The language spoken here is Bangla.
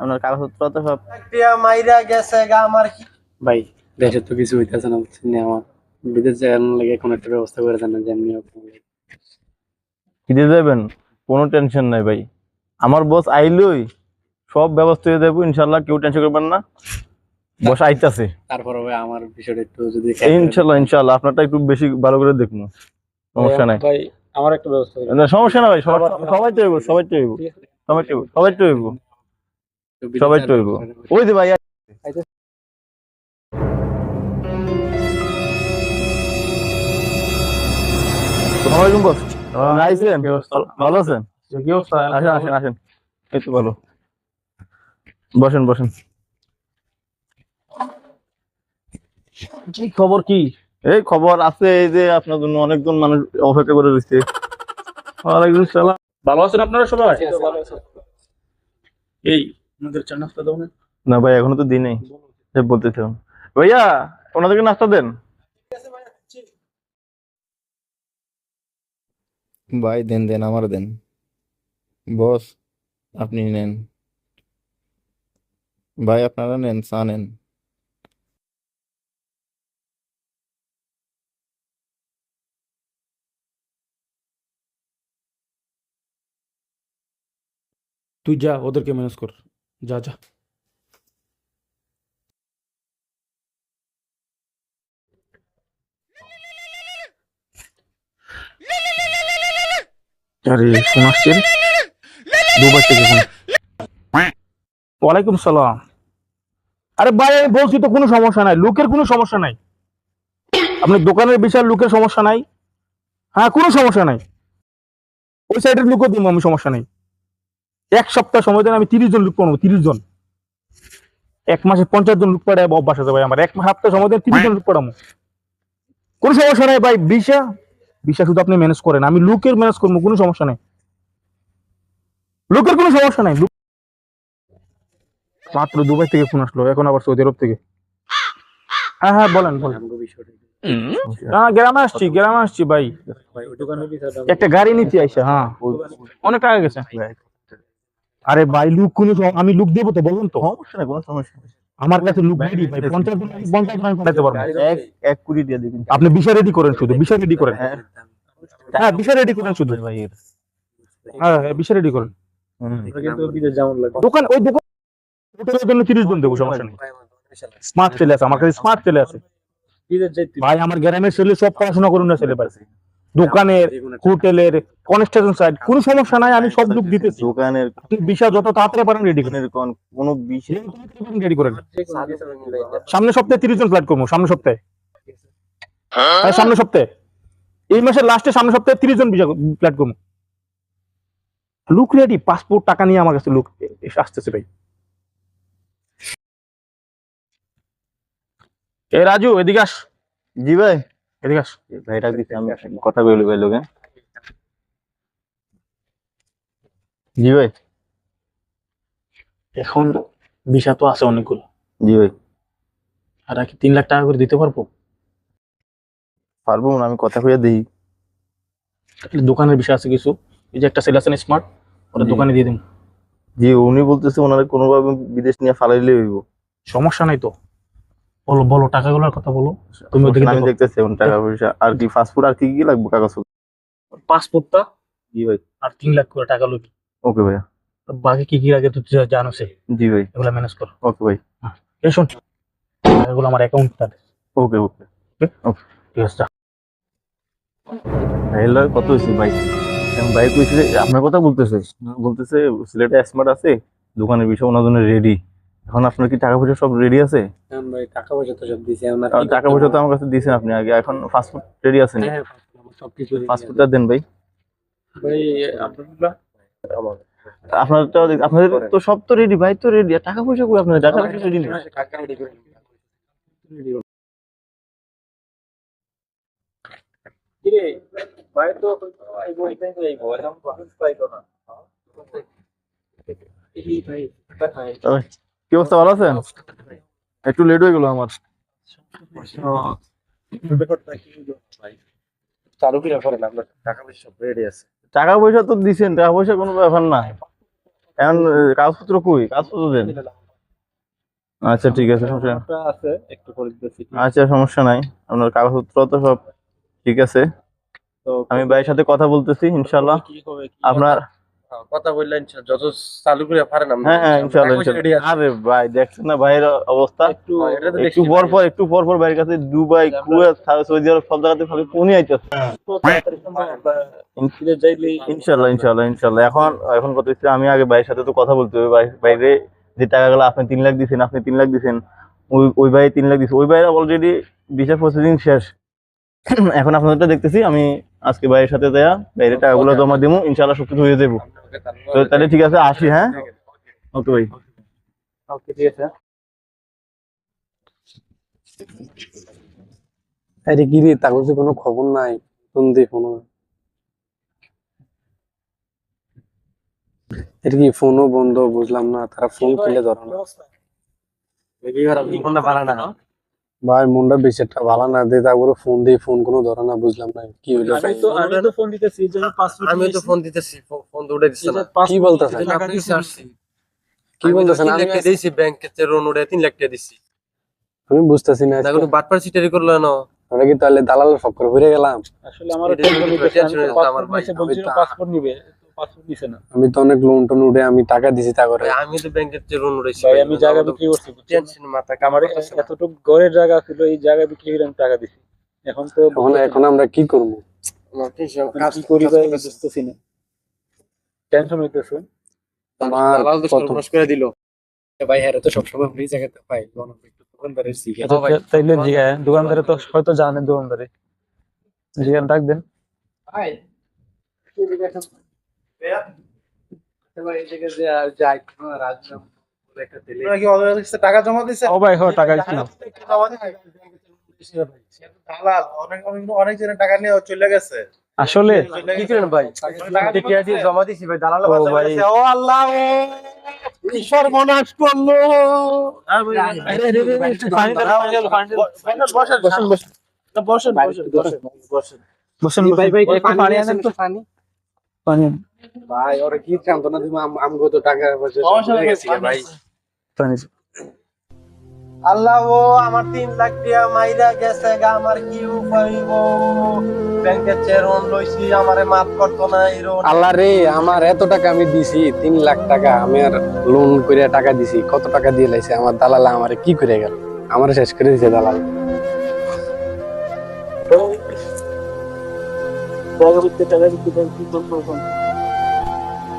আপনার কাগজপত্র তো সব মাইরা গেছে গা আমার কি ভাই দেশে তো কিছু হইতেছে না বুঝছেন আমার বিদেশ যাওয়ার লাগে কোনো একটা ব্যবস্থা করে দেন যেমনি হোক। যাবেন কোনো টেনশন নাই ভাই। আমার বস আইলই সব ব্যবস্থা হয়ে যাব ইনশাল্লাহ কেউ টেনশন করবেন না। বস আইতাছে। তারপরে ভাই আমার বিষয়টা একটু যদি ইনশাল্লাহ ইনশাল্লাহ আপনারটা একটু বেশি ভালো করে দেখব সমস্যা নাই। ভাই আমার একটা ব্যবস্থা না, সমস্যা না ভাই সবাই সবাই তো হইব সবাই তো হইব। সবাই তো সবাই তো হইব। সবাই তো হইব। ওই যে ভাই বস। ভালো আছেন? কি অবস্থা? আসেন আসেন আসেন। এই তো ভালো। বসেন বসেন। কি খবর কি? এই খবর আছে এই যে আপনার জন্য অনেকজন মানুষ অপেক্ষা করে রয়েছে। ওয়ালাইকুম সালাম। ভালো আছেন আপনারা সবাই? এই আমাদের চা নাস্তা দাও না? না ভাই এখনও তো দিই নাই বলতেছে ভাইয়া ওনাদেরকে নাস্তা দেন। ভাই দেন দেন আমার দেন। বস আপনি নেন। ভাই আপনারা নেন চা নেন। তুই যা ওদেরকে ম্যানেজ কর। যা যা। আরে ফোন আসছে? দুবার থেকে ফোন। ওয়ালাইকুম সালাম। আরে ভাই আমি বলছি তো কোনো সমস্যা নাই লোকের কোনো সমস্যা নাই। আপনার দোকানের বিশাল লোকের সমস্যা নাই? হ্যাঁ কোনো সমস্যা নাই। ওই সাইডের লোকও দিব আমি সমস্যা নাই। এক সপ্তাহ সময় দেন আমি তিরিশ জন লোক পাবো তিরিশ জন। এক মাসে পঞ্চাশ জন লোক পাঠায় অভ্যাস আছে ভাই আমার। এক সপ্তাহ সময় দেন তিরিশ জন লোক পাঠাবো কোনো সমস্যা নাই ভাই বিশা বিশা শুধু আপনি ম্যানেজ করেন আমি লোকের ম্যানেজ করব কোনো সমস্যা নাই। লোকের কোনো সমস্যা নাই মাত্র দুবাই থেকে ফোন আসলো এখন আবার সৌদি আরব থেকে। হ্যাঁ হ্যাঁ বলেন বলেন। হ্যাঁ গ্রামে আসছি গ্রামে আসছি ভাই। একটা গাড়ি নিতে আইসা হ্যাঁ। অনেক টাকা গেছে। আরে ভাই লুক কোন আমি লুক দেবো তো বলুন তো। সমস্যা নাই কোনো সমস্যা নেই। আমার কাছে লুক রেডি ভাই পঞ্চাশ জন পঞ্চাশ জন আমি পাঠাতে পারব এক এক কুড়ি দিয়ে দিবেন। আপনি বিষয় রেডি করেন শুধু বিষয় রেডি করেন। হ্যাঁ। হ্যাঁ বিষয় রেডি করেন শুধু। ভাই হ্যাঁ হ্যাঁ বিষয় রেডি করেন। দোকান ওই দোকান হোটেলের জন্য তিরিশ জন দেবো সমস্যা নেই। স্মার্ট ছেলে আছে আমার কাছে স্মার্ট ছেলে আছে। ভাই আমার গ্রামের ছেলে সব পড়াশোনা করুন না ছেলে পারছে। দোকানের হোটেলের কনস্ট্রাকশন সাইড কোনো সমস্যা নাই আমি সব লোক দিতেছি। দোকানের বিষয় যত তাড়াতাড়ি পারেন রেডি করেন কোন- কোনো বিশেষ রেডি করেন। সামনে সপ্তাহে তিরিশ জন ফ্লাইট করব সামনে সপ্তাহে। হ্যাঁ, সামনে সপ্তাহে। এই মাসের লাস্টে সামনে সপ্তাহে তিরিশ জন ভিসা ফ্লাইট করব। লুক রেডি পাসপোর্ট টাকা নিয়ে আমার কাছে লুক এসে আসতেছে ভাই। এ রাজু এদিকে আস। জি ভাই। এদিকে আস। ভাইটা দিতে আমি কথা বলি ভাই লোকে। জি ভাই। এখন ভিসা তো আছে অনেকগুলো। জি ভাই। আর কি তিন লাখ টাকা করে দিতে পারব? পারব না আমি কথা কইয়া দিই। দোকানের বিষয় আছে কিছু। এই যে একটা সেল আছে স্মার্ট ওটা দোকানে দিয়ে দিন জি উনি বলতেছে ওনারা কোনোভাবে বিদেশ নিয়ে ফালাইলে হইব। সমস্যা নাই তো। বলো বলো টাকাগুলোর কথা বলো। তুমি ওদিকে আমি দেখতেছি এখন টাকা পয়সা। আর কি পাসপোর্ট আর কি কি লাগবে কাগজ? পাসপোর্টটা জি ভাই। আর তিন লাখ করে টাকা লোক ওকে ভাইয়া। বাকি কি কি লাগে তুই তো জানো সে। জি ভাই। এগুলো ম্যানেজ কর। ওকে ভাই। এ শোন। এগুলো আমার অ্যাকাউন্ট ওকে ওকে। ঠিক আছে লগে কত হয়েছে ভাই? ভাই কইছে আপনার কথা বলতেছে। বলতেছে সিলেটে স্মার্ট আছে দোকানের বিষয় ওনার জন্য রেডি এখন আপনার কি টাকা পয়সা সব রেডি আছে? হ্যাঁ ভাই টাকা পয়সা তো সব দিছি টাকা পয়সা তো আমার কাছে দিয়েছেন আপনি আগে এখন পাসপোর্ট রেডি আছে হ্যাঁ, হ্যাঁ, আছে। পাসপোর্টটা দেন ভাই। ভাই আপনারা আপনারটা আপনাদের তো সব তো রেডি ভাই তো রেডি টাকা পয়সা কই আপনার টাকা পয়সা রেডি নেই। টাকা ready করে ভাই তো তো না। এই ভাই, ভাই, কি অবস্থা, ভালো আছেন? একটু লেট হয়ে গেল আমার। টাকা পয়সা তো দিছেন, টাকা পয়সা কোনো ব্যাপার না। এখন কাগজপত্র কই? কাগজপত্র দেন। আচ্ছা ঠিক আছে, সমস্যা আচ্ছা সমস্যা নাই। আপনার কাগজপত্র তো সব ঠিক আছে। আমি ভাইয়ের সাথে কথা বলতেছি ইনশাল্লাহ আপনার কথা বললেন যত চালু করে পারেন হ্যাঁ ইনশাল্লাহ। ইনশাল্লাহ আরে ভাই দেখছেন না ভাইয়ের অবস্থা? একটু এটা তো একটু দেখছি পর পর একটু পর পর বাইরের কাছে দুবাই কুয়েত সৌদি আরব সব জায়গাতে খালি ফোনই আইতেছে। ইনশাল্লাহ ইনশাল্লাহ ইনশাল্লাহ এখন এখন কথা আমি আগে ভাইয়ের সাথে তো কথা বলতে হবে। ভাই- বাইরে যে টাকা টাকাগুলো আপনি তিন লাখ দিছেন আপনি তিন লাখ দিছেন ওই ওই ভাই তিন লাখ দিছে। ওই ভাইয়ের অলরেডি বিচার প্রসেসিং শেষ। এখন আপনাদেরটা দেখতেছি আমি আজকে ভাইয়ের সাথে দেয়া বাইরে টাকাগুলো জমা দিব ইনশাল্লাহ সব কিছু হয়ে যাব তো তাহলে ঠিক আছে আসি হ্যাঁ ওকে ভাই ওকে ঠিক আছে আরে কি রে তার কাছে কোনো খবর নাই ফোন দিয়ে ফোন এর কি ফোনও বন্ধ বুঝলাম না তারা ফোন খুলে ধরো না ফোনটা পারা না ভাই মনটা বেশি একটা ভালো না দিয়ে তারপরে ফোন দিয়ে ফোন কোনো ধরে না বুঝলাম না কি হইল। আমি তো আমি তো ফোন দিতেছি যে পাসপোর্ট আমি তো ফোন দিতেছি ফোন তো উঠে দিচ্ছে না। কি বলতেছেন? টাকা দিছি আসছি কি বলতেছেন? তিন আমি লাখ দিয়েছি ব্যাংকে লোন উঠে তিন লাখ টাকা দিছি আমি বুঝতেছি না না কোনো বাটপার সিটারি করল না আমরা কি তাহলে দালালের ফক্কর ঘুরে গেলাম? আসলে আমার পাসপোর্ট নিবে। দিছে আমি তো অনেক লোন টোন উঠে আমি টাকা দিছি তা করে। আমি তো ব্যাংকের যে লোন উঠেছি ভাই আমি জায়গা বিক্রি করছি টেনশন মাথা আমার এতটুকু ঘরের জায়গা ছিল এই জায়গা বিক্রি করে আমি টাকা দিছি। এখন তো এখন এখন আমরা কি করব? আমার টেনশন কাজ করি ভাই করতেছে। বুঝতেছি না। টেনশন হইতেছে। দালাল তো সর্বনাশ করে দিল। ভাই হ্যাঁ তো সবসময় ফ্রি জায়গাতে পাই দোকানদারের শিখে আচ্ছা, তাইলে দোকানদারে তো হয়তো জানেন দোকানদারে। জিগান ডাক দেন। টাকা জমা দিছে ভাই হ্যাঁ টাকা অনেক জনের টাকা নিয়ে চলে গেছে। আসলে কি করেন ভাই? টিকিয়া দিয়ে জমা দিছি ভাই দালাল ভাই। ও আল্লাহ ঈশ্বর মনাশ করল। ভাই ভাই পানি আনেন তো। পানি পানি ভাই ওরা কি কাম না দিমা আমগো তো টাকা পয়সা চলে গেছে ভাই আল্লাহ ও আমার তিন লাখ টাকা মাইরা গেছে গা আমার কি উপায় ও ব্যাংকের চেরন লইছি আমারে মাফ করতো না এরো আল্লাহ রে আমার এত টাকা আমি দিছি তিন লাখ টাকা আমি আর লোন করে টাকা দিছি কত টাকা দিয়ে লাইছে আমার দালাল আমারে কি করে গেল আমার শেষ করে দিছে দালাল টাকা দিতে টাকা দিতে কি করব?